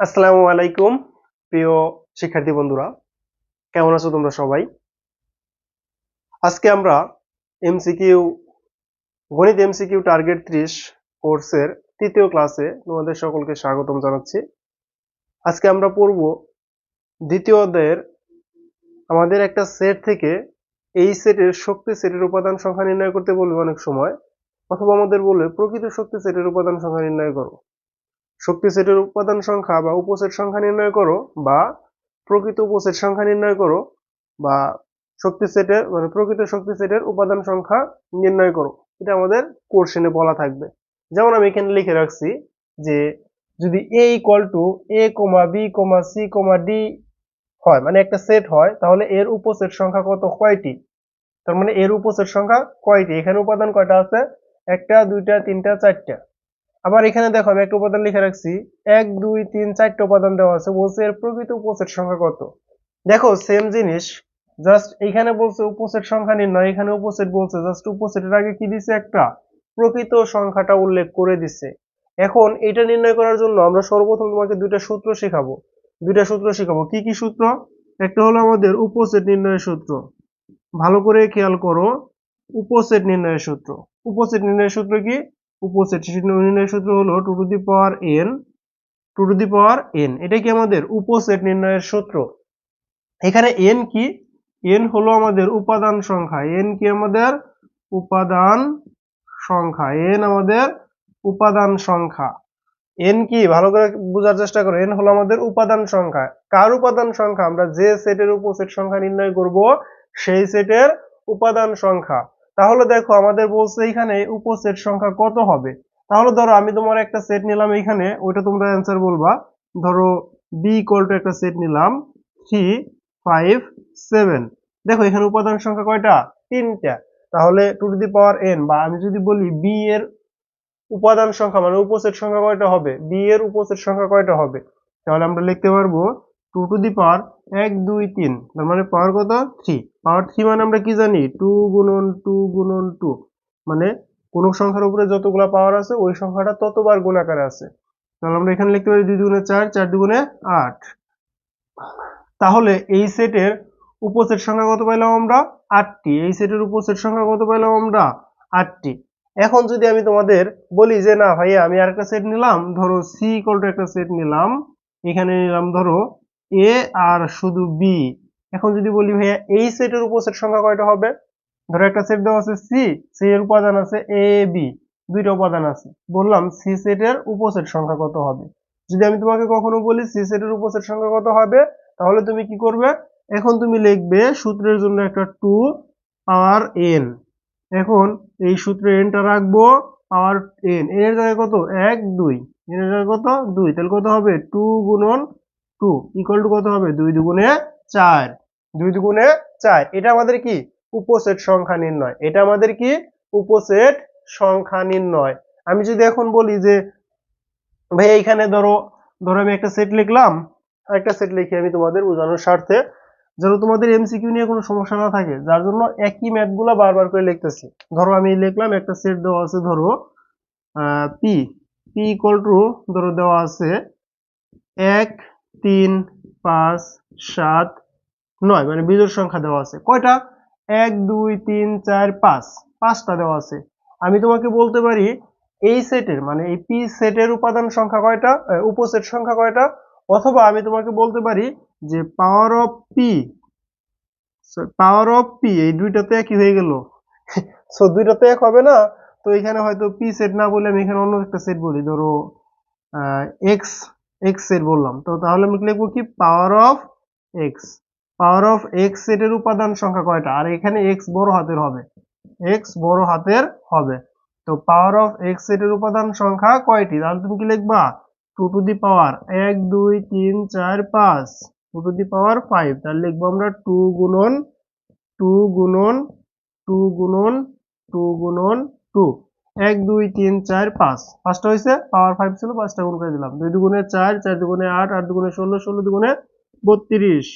আসসালামু আলাইকুম, প্রিয় শিক্ষার্থী বন্ধুরা। কেমন আছো তোমরা সবাই? আজকে আমরা এমসিকিউ গণিত এমসিকিউ টার্গেট ত্রিশ কোর্সের তৃতীয় ক্লাসে তোমাদের সকলকে স্বাগতম জানাচ্ছি। আজকে আমরা পড়ব দ্বিতীয় অধ্যায়ের আমাদের একটা সেট থেকে এই সেটের শক্তি সেটের উপাদান সংখ্যা নির্ণয় করতে বলবে অনেক সময়, অথবা আমাদের বলবে প্রকৃত শক্তি সেটের উপাদান সংখ্যা নির্ণয় করো। শক্তি সেটের উপাদান সংখ্যা বা উপসেট সংখ্যা নির্ণয় করো বা প্রকৃত উপসেট সংখ্যা নির্ণয় করো বা শক্তি সেটের মানে প্রকৃত শক্তি সেটের উপাদান সংখ্যা নির্ণয় করো। এটা আমাদের কোর্শনে বলা থাকবে। যেমন আমি এখানে লিখে রাখছি যে যদি A equal to A comma B comma C comma D হয় মানে একটা সেট হয়, তাহলে এর উপসেট সংখ্যা কত? কয়টি? তার মানে এর উপসেট সংখ্যা কয়টি? এখানে উপাদান কয়টা আছে? একটা, দুইটা, তিনটা, চারটা। আবার এখানে দেখো আমি একটা উপাদান লিখে রাখছি। এক, দুই, তিন, চারটে উপাদান দেওয়া আছে। বলছে এর প্রকৃত উপসেট সংখ্যা কত? দেখো সেম জিনিস জাস্ট এখানে বলছে উপসেট সংখ্যা নির্ণয়, এখানে উপসেট বলছে জাস্ট উপসেটের আগে কি দিছে একটা? প্রকৃত সংখ্যাটা উল্লেখ করে দিছে। এখন এটা নির্ণয় করার জন্য আমরা সর্বপ্রথম তোমাকে দুইটা সূত্র শেখাবো। দুইটা সূত্র শেখাবো। কি কি সূত্র? একটা হলো আমাদের উপসেট নির্ণয়ের সূত্র। ভালো করে খেয়াল করো। উপসেট নির্ণয়ের সূত্র। উপসেট নির্ণয়ের সূত্র কি? উপসেট নির্ণয়ের সূত্র হলো two to the power N, two to the power N. এটা কি আমাদের উপসেট নির্ণয়ের সূত্র? এখানে এন কি? এন হলো আমাদের উপাদান সংখ্যা। এন কি আমাদের? উপাদান সংখ্যা। এন আমাদের উপাদান সংখ্যা। এন কি? ভালো করে বোঝার চেষ্টা করো। এন হলো আমাদের উপাদান সংখ্যা। কার উপাদান সংখ্যা? আমরা যে সেটের উপসেট সংখ্যা নির্ণয় করব, সেই সেটের উপাদান সংখ্যা। তাহলে দেখো আমাদের বলছে এখানে উপসেট সংখ্যা কত হবে? তাহলে ধরো আমি তোমার একটা সেট নিলাম এখানে, ওইটা তোমরা অ্যান্সার বলবা। ধরো বি ইকুয়াল টু একটা সেট নিলাম থ্রি ফাইভ সেভেন দেখো এখানে উপাদান সংখ্যা কয়টা? তিনটা। তাহলে two to the power N বা আমি যদি বলি বি এর উপাদান সংখ্যা মানে উপসেট সংখ্যা কয়টা হবে? বি এর উপসেট সংখ্যা কয়টা হবে? তাহলে আমরা লিখতে পারব টু টু দি পাওয়ার এক, দুই, তিন। তার মানে পাওয়ার কত? থ্রি পাওয়ার থ্রি মানে আমরা কি জানি? টু গুণন টু গুণন টু মানে কোন সংখ্যার উপরে যতগুলা পাওয়ার আছে, ওই সংখ্যাটা ততবার গুণাকারে আছে। তাহলে আমরা এখানে লিখতে পারি দুই দুগুণে চার চার দুগুণে আট। তাহলে এই সেটের উপসেট সংখ্যা কত পাইলাম আমরা? আটটি। এই সেটের উপসেট সংখ্যা কত পাইলাম আমরা? আটটি। এখন যদি আমি তোমাদের বলি যে, না ভাইয়া, আমি আরেকটা সেট নিলাম। ধরো সি ইকুয়াল টু একটা সেট নিলাম। এখানে নিলাম ধরো এ আর শুধু বি এখন যদি বলি ভাইয়া, এই সেটের উপসেট সংখ্যা কয়টা হবে? ধরো একটা সেট দেওয়া আছে সি সি এর উপাদান আছে এ বি দুইটা উপাদান আছে। বললাম সি সেটের উপসেট সংখ্যা কত হবে? যদি আমি তোমাকে কখনো বলি সি সেটের উপসেট সংখ্যা কত হবে, তাহলে তুমি কি করবে? এখন তুমি লিখবে সূত্রের জন্য একটা টু পাওয়ার এন এখন এই সূত্রে এনটা রাখব পাওয়ার এন এর জায়গায় কত? এক, দুই। এর জায়গায় কত? দুই। তাহলে কত হবে? টু গুণন টু ইকুয়াল টু কত হবে? দুই দুগুণে চার। দুই দুগুণে চার। এটা আমাদের কি? উপসেট সংখ্যা নির্ণয়। এটা আমাদের কি? উপসেট সংখ্যা নির্ণয়। আমি যদি এখন বলি যে, ভাই, এইখানে ধরো ধরো আমি একটা সেট লিখলাম। একটা সেট লিখে আমি তোমাদের বোঝানোর স্বার্থে। যেন তোমাদের এমসিকিউ নিয়ে কোনো সমস্যা না থাকে। যার জন্য একই ম্যাথগুলো বারবার করে লিখতেছি। ধরো আমি লিখলাম একটা সেট দেওয়া আছে, ধরো পি পি ইকুয়াল টু ধরো, দেওয়া আছে এক তিন, পাঁচ, সাত, নয় মানে বিজোড় সংখ্যা দেওয়া আছে। কয়টা? এক, দুই, তিন, চার, পাঁচ। পাঁচটা দেওয়া আছে। আমি তোমাকে বলতে পারি, এই সেটের মানে এই পি সেটের উপাদান সংখ্যা কয়টা? উপসেট সংখ্যা কয়টা? অথবা আমি তোমাকে বলতে পারি যে power of P power of P এই দুইটাতে একই হয়ে গেল। সো দুইটাতে এক হবে না? তো এখানে হয়তো পি সেট না বলে আমি এখানে অন্য একটা সেট বলি। ধরো এক্স এক্স সেট বললাম। তো তাহলে আমি লিখব কি? Power of X power of X সেটের উপাদান সংখ্যা কয়টা? আর এখানে এক্স বড় হাতের হবে। এক্স বড় হাতের হবে। তো পাওয়ার অফ এক্স সেটের উপাদান সংখ্যা কয়টি? তাহলে তুমি কি লিখবা? টু টু দি পাওয়ার এক, দুই, তিন, চার, পাঁচ। Two to the power five তাহলে লিখব আমরা টু গুণন টু গুণন টু গুণন টু গুণন টু এক, দুই, তিন, চার, পাঁচ। পাঁচটা হয়েছে পাওয়ার ফাইভ ছিল, পাঁচটা গুণ করে দিলাম। দুই দুগুণে চার চার দুগুণে আট আট দুগুণে ষোলো ষোলো দুগুণে বত্রিশ।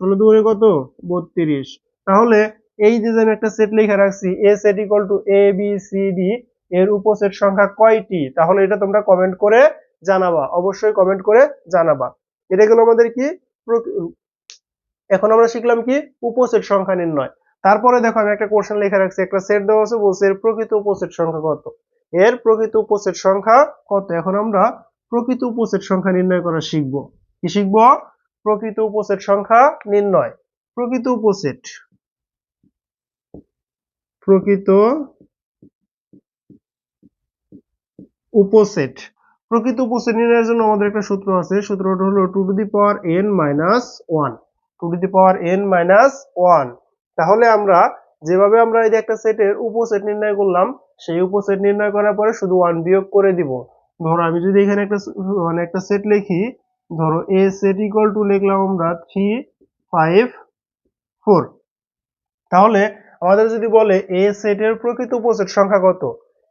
ষোলো দুগুণে কত? বত্রিশ। তাহলে এই যে আমি একটা সেট লিখে রাখছি A set equal to A B C D এর উপসেট সংখ্যা কয়টি? তাহলে এটা তোমরা কমেন্ট করে জানাবা। অবশ্যই কমেন্ট করে জানাবা। এটা গেল আমাদের কি? এখন আমরা শিখলাম কি? উপসেট সংখ্যা নির্ণয়। তারপরে দেখো আমি একটা কোশ্চেন লিখে রাখছি, একটা সেট দেওয়া আছে, বলছে এর প্রকৃত উপসেট সংখ্যা কত? এর প্রকৃত উপসেট সংখ্যা কত? এখন আমরা প্রকৃত উপসেট সংখ্যা নির্ণয় করা শিখব। কি শিখব? প্রকৃত উপসেট সংখ্যা নির্ণয়। প্রকৃত উপসেট প্রকৃত উপসেট প্রকৃত উপসেট নির্ণয়ের জন্য আমাদের একটা সূত্র আছে, সূত্রটা হলো two to the power N minus one two to the power N minus one তাহলে আমরা যেভাবে আমরা এই যে একটা সেটের উপসেট নির্ণয় করলাম, সেই উপসেট নির্ণয় করার পরে শুধু ওয়ান বিয়োগ করে দিব। ধরো আমি যদি এখানে একটা মানে একটা সেট লিখি, ধরো এ সেট ইকুয়াল টু লিখলাম আমরা থ্রি ফাইভ ফোর তাহলে আমাদের যদি বলে এ সেটের প্রকৃত উপসেট সংখ্যা কত?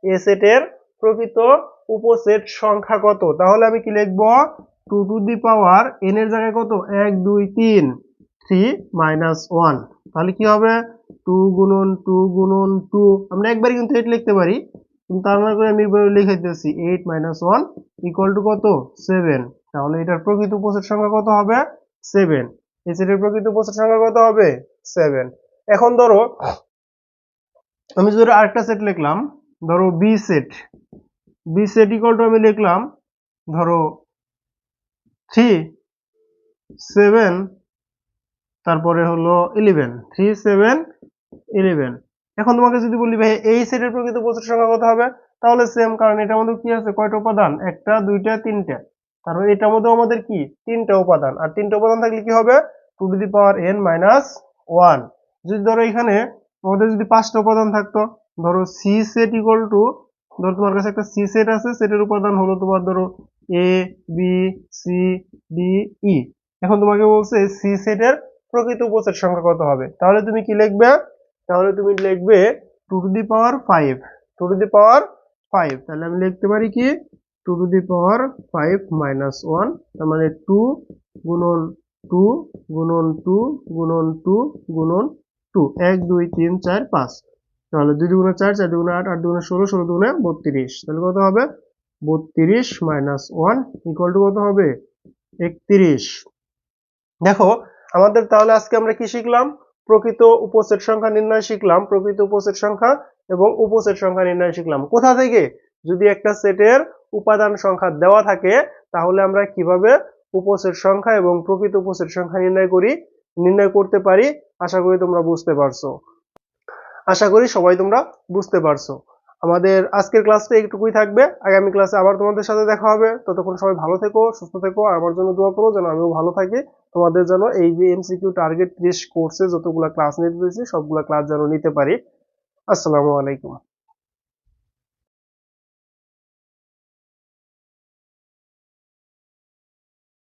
এ সেটের প্রকৃত উপসেট সংখ্যা কত? তাহলে আমি কি লিখব? Two to the power N এর জায়গায় কত? এক, দুই, তিন। থ্রি মাইনাস ওয়ান তাহলে কি হবে? টু গুণন টু গুণন টু। আমরা একবারই কিন্তু এইট লিখতে পারি, কিন্তু তার মানে করে আমি লিখে দিতেছি eight minus one equal to কত? সেভেন তাহলে এটার প্রকৃত উপসেট সংখ্যা কত হবে? সেভেন এই সেটের প্রকৃত উপসেট সংখ্যা কত হবে? সেভেন এখন ধরো, আমি যদি আরেকটা সেট লিখলাম, ধরো B set B set equal to আমি লিখলাম, ধরো থ্রি সেভেন তারপরে হলো ইলেভেন থ্রি সেভেন ইলেভেন এখন তোমাকে যদি বলি, ভাই, এই সেটের প্রকৃত উপসেট সংখ্যা কত হবে? তাহলে সেম কারণ এটার মধ্যে কি আছে? কয়টা উপাদান? একটা, দুইটা, তিনটা। তারপর এটার মধ্যে আমাদের কি? তিনটা উপাদান। আর তিনটা উপাদান থাকলে কি হবে? Two to the power N minus one যদি ধরো এখানে আমাদের যদি পাঁচটা উপাদান থাকতো, ধরো সি সেট ইকুয়াল টু ধরো তোমার কাছে একটা সি সেট আছে সেটের উপাদান হলো তোমার ধরো A B C D E এখন তোমাকে বলছে সি সেটের প্রকৃত উপসেট সংখ্যা কত হবে? তাহলে তুমি কি লিখবে? তাহলে তুমি লিখবে two to the power five. Two to the power five. তাহলে আমি লিখতে পারি কি? Two to the power five minus one, তার মানে টু গুণন টু গুণন টু গুণন টু গুণন টু। এক, দুই, তিন, চার, পাঁচ। তাহলে দুই দুগুণে চার চার দুগুণে আট আট দুগুণে ষোলো ষোলো দুগুণে বত্রিশ। তাহলে কত হবে? বত্রিশ মাইনাস ওয়ান ইকুয়াল টু কত হবে? একত্রিশ। দেখো আমাদের তাহলে আজকে আমরা কি শিখলাম? প্রকৃত উপসেট সংখ্যা নির্ণয় শিখলাম, প্রকৃত উপসেট সংখ্যা এবং উপসেট সংখ্যা নির্ণয় শিখলাম। কোথা থেকে? যদি একটা সেটের উপাদান সংখ্যা দেওয়া থাকে, তাহলে আমরা কীভাবে উপসেট সংখ্যা এবং প্রকৃত উপসেট সংখ্যা নির্ণয় করি, নির্ণয় করতে পারি? আশা করি তোমরা বুঝতে পারছ। আশা করি সবাই তোমরা বুঝতে পারছ। আমাদের আজকের ক্লাসটা একটুকুই থাকবে। আগামী ক্লাসে আবার তোমাদের সাথে দেখা হবে। ততক্ষণ সবাই ভালো থেকো, সুস্থ থেকো আমার জন্য দোয়া করো যেন আমিও ভালো থাকি। তোমাদের যেন এই যে এমসিকিউ টার্গেট ত্রিশ কোর্সে যতগুলো ক্লাস নিতে দিয়েছি সবগুলো ক্লাস যেন নিতে পারি। আসসালামু আলাইকুম।